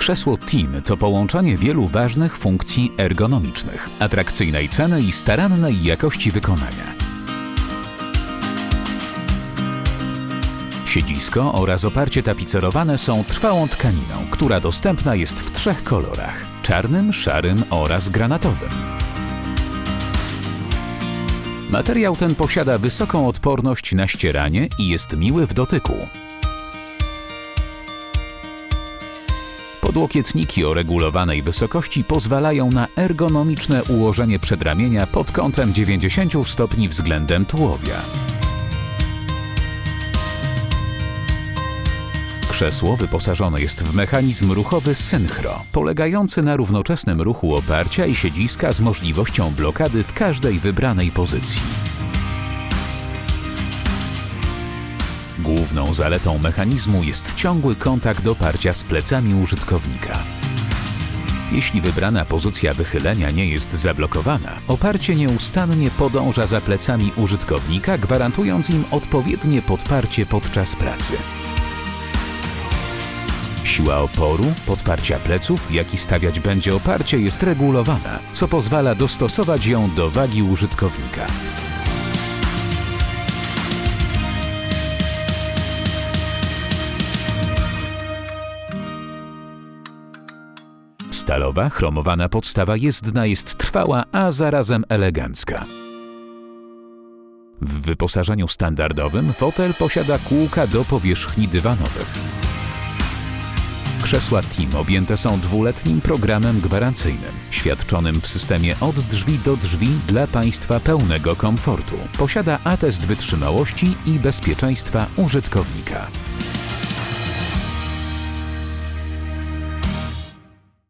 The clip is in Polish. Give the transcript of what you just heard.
Krzesło Team to połączenie wielu ważnych funkcji ergonomicznych, atrakcyjnej ceny i starannej jakości wykonania. Siedzisko oraz oparcie tapicerowane są trwałą tkaniną, która dostępna jest w trzech kolorach: czarnym, szarym oraz granatowym. Materiał ten posiada wysoką odporność na ścieranie i jest miły w dotyku. Podłokietniki o regulowanej wysokości pozwalają na ergonomiczne ułożenie przedramienia pod kątem 90 stopni względem tułowia. Krzesło wyposażone jest w mechanizm ruchowy synchro, polegający na równoczesnym ruchu oparcia i siedziska z możliwością blokady w każdej wybranej pozycji. Główną zaletą mechanizmu jest ciągły kontakt oparcia z plecami użytkownika. Jeśli wybrana pozycja wychylenia nie jest zablokowana, oparcie nieustannie podąża za plecami użytkownika, gwarantując im odpowiednie podparcie podczas pracy. Siła oporu, podparcia pleców, jaki stawiać będzie oparcie, jest regulowana, co pozwala dostosować ją do wagi użytkownika. Stalowa, chromowana podstawa jezdna jest trwała, a zarazem elegancka. W wyposażeniu standardowym fotel posiada kółka do powierzchni dywanowych. Krzesła Team objęte są dwuletnim programem gwarancyjnym, świadczonym w systemie od drzwi do drzwi dla Państwa pełnego komfortu. Posiada atest wytrzymałości i bezpieczeństwa użytkownika.